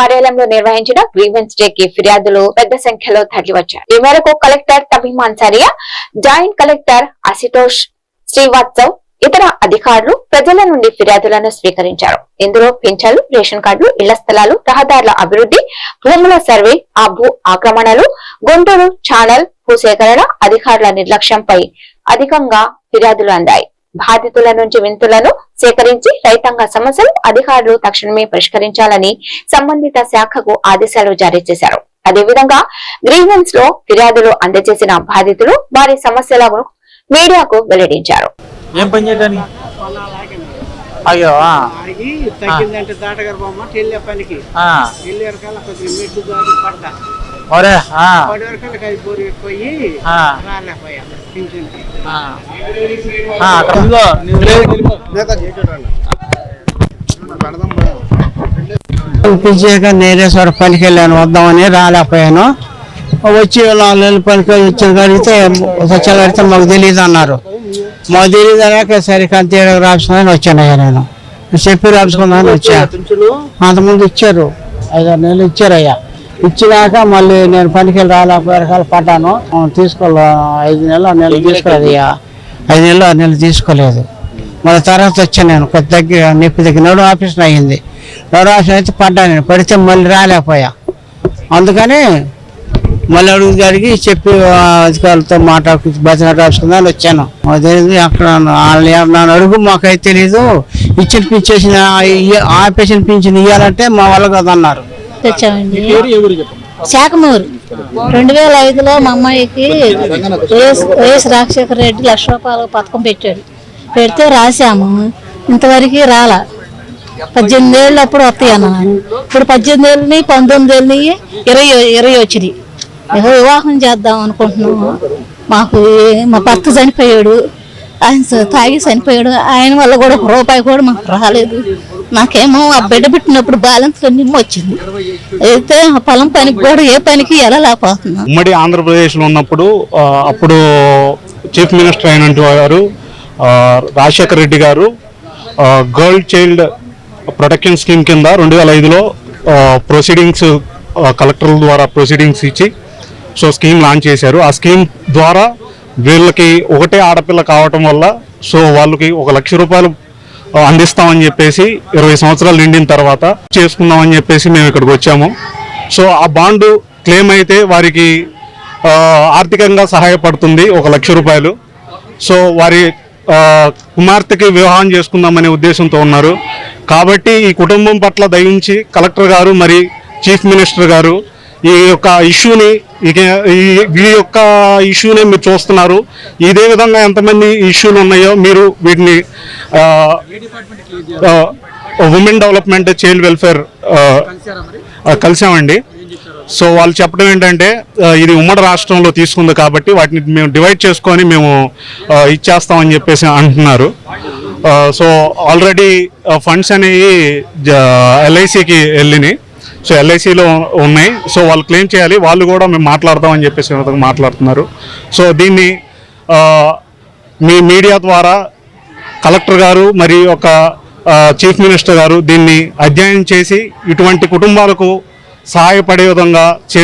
కార్యాలయంలో నిర్వహించిన grievance day కి ఫిర్యాదులు పెద్ద సంఖ్యలో తరలివచ్చారు. ఈ మేరకు collector Tameem Ansariya joint collector Asitosh Srivastav ఇతర అధికారులు ప్రజల నుండి ఫిర్యాదులను స్వీకరించారు. ఇందులో పింఛన్లు రేషన్ కార్డులు ఇళ్ళ స్థలాలు రహదారుల అభివృద్ధి భూముల సర్వే ఆ భూ ఆక్రమణలు గుంటూరు ఛానల్ భూసేకరణ అధికారుల నిర్లక్ష్యంపై అధికంగా ఫిర్యాదులు అందాయి. బాధితుల నుంచి వింతులను సేకరించి రైతాంగ సమస్యలు అధికారులు తక్షణమే పరిష్కరించాలని సంబంధిత శాఖకు ఆదేశాలు జారీ చేశారు. అదేవిధంగా గ్రీవెన్స్లో ఫిర్యాదులు అందజేసిన బాధితులు వారి సమస్యలను మీడియాకు వెల్లడించారు. ఏం పని చేయడానికి? అయ్యో ఆ, ఆగి తగ్గిందంటే దాటగారు బొమ్మ వెళ్ళే పనికి. కొద్దిగా మెట్టు దారి పడ్డా ఒరే రాలేకపోయా. పింఛన్కి. పిలిచాక నేరేశ్వర పనికి వెళ్ళాను వద్దామని రాలేకపోయాను. వచ్చి నాలుగు నెలల పనికి వచ్చిన కడిగితే వచ్చి కడితే మాకు తెలియదు అన్నారు. మాకు తెలియదు అన్నాక సరే కంతే రాసుకుందని వచ్చానయ్యా నేను. చెప్పి రాసుకుందామని వచ్చా. అంతకుముందు ఇచ్చారు. ఐదారు నెలలు ఇచ్చారయ్యా ఇచ్చినాక మళ్ళీ నేను పనికి వెళ్ళి రాలేకపోయారు పడ్డాను. తీసుకోలే ఐదు నెలలు ఆరు నెలలు తీసుకోలేదు ఐదు నెలలు ఆరు నెలలు తీసుకోలేదు. మళ్ళీ తర్వాత వచ్చాను నేను కొద్ది దగ్గర నొప్పి దగ్గర నడు ఆపరేషన్ అయ్యింది నడు ఆపరేషన్ అయితే పడ్డాను నేను పడితే మళ్ళీ రాలేకపోయా. అందుకని మళ్ళీ అడుగు జరిగి చెప్పి అధికారులతో మాట్లాడుకు బతిన రాసుకుందని వచ్చాను. తెలియదు అక్కడ నన్ను అడుగు మాకైతే తెలీదు. ఇచ్చిన పింఛేసిన ఆపరేషన్ పింఛన్ ఇవ్వాలంటే మా వాళ్ళు కదన్నారు. తెచ్చామండి. శాఖమూరు రెండు వేల ఐదులో మా అమ్మాయికి వైఎస్ వైఎస్ రాజశేఖర రెడ్డి లక్ష రూపాయల పథకం పెట్టాడు. పెడితే రాశాము. ఇంతవరకు రాలా. పద్దెనిమిది ఏళ్ళు అప్పుడు వస్తాయి అన్నాను ఇప్పుడు పద్దెనిమిది ఏళ్ళని పంతొమ్మిది ఏళ్ళని ఇరవై ఇరవై వచ్చినాయి. వివాహం చేద్దాం అనుకుంటున్నాము. మాకు మా భర్త చనిపోయాడు. ఆయన తాగి చనిపోయాడు. ఆయన వల్ల కూడా ఒక రూపాయి కూడా మాకు రాలేదు. నాకేమో ఆ బిడ్డ పెట్టినప్పుడు బ్యాలెన్స్ నిమ్మ వచ్చింది అయితే ఆ పొలం పనికి కూడా ఏ పనికి ఎలా వెళ్ళలేకపోతున్నాం. ఉమ్మడి ఆంధ్రప్రదేశ్లో ఉన్నప్పుడు అప్పుడు చీఫ్ మినిస్టర్ అయినటువంటి వారు రాజశేఖర్ రాజశేఖర రెడ్డి గారు గర్ల్ చైల్డ్ ప్రొటెక్షన్ స్కీమ్ కింద రెండు వేల ఐదులో ప్రొసీడింగ్స్ కలెక్టర్ల ద్వారా ప్రొసీడింగ్స్ ఇచ్చి సో స్కీమ్ లాంచ్ చేశారు. ఆ స్కీమ్ ద్వారా వీళ్ళకి ఒకటే ఆడపిల్ల కావటం వల్ల సో వాళ్ళకి ఒక లక్ష రూపాయలు అందిస్తామని చెప్పేసి ఇరవై సంవత్సరాలు నిండిన తర్వాత చేసుకుందామని చెప్పేసి మేము ఇక్కడికి వచ్చాము. సో ఆ బాండు క్లెయిమ్ అయితే వారికి ఆర్థికంగా సహాయపడుతుంది ఒక లక్ష రూపాయలు. సో వారి కుమార్తెకి వివాహం చేసుకుందామనే ఉద్దేశంతో ఉన్నారు. కాబట్టి ఈ కుటుంబం పట్ల దయించి కలెక్టర్ గారు మరి చీఫ్ మినిస్టర్ గారు ఈ యొక్క ఇష్యూని ఈ ఈ యొక్క ఇష్యూని మీరు చూస్తున్నారు. ఇదే విధంగా ఎంతమంది ఇష్యూలు ఉన్నాయో మీరు వీటిని ఉమెన్ డెవలప్మెంట్ చైల్డ్ వెల్ఫేర్ కలిసామండి. సో వాళ్ళు చెప్పడం ఏంటంటే ఇది ఉమ్మడి రాష్ట్రంలో తీసుకుంది కాబట్టి వాటిని మేము డివైడ్ చేసుకొని మేము ఇచ్చేస్తామని చెప్పేసి అంటున్నారు. సో ఆల్రెడీ ఫండ్స్ అనేవి ఎల్ఐసికి వెళ్ళినాయి. సో ఎల్ఐసిలో ఉన్నాయి. సో వాళ్ళు క్లెయిమ్ చేయాలి. వాళ్ళు కూడా మేము మాట్లాడదామని చెప్పేసి విధంగా మాట్లాడుతున్నారు. సో దీన్ని మీ మీడియా ద్వారా కలెక్టర్ గారు మరి ఒక చీఫ్ మినిస్టర్ గారు దీన్ని అధ్యయనం చేసి ఇటువంటి కుటుంబాలకు సహాయపడే విధంగా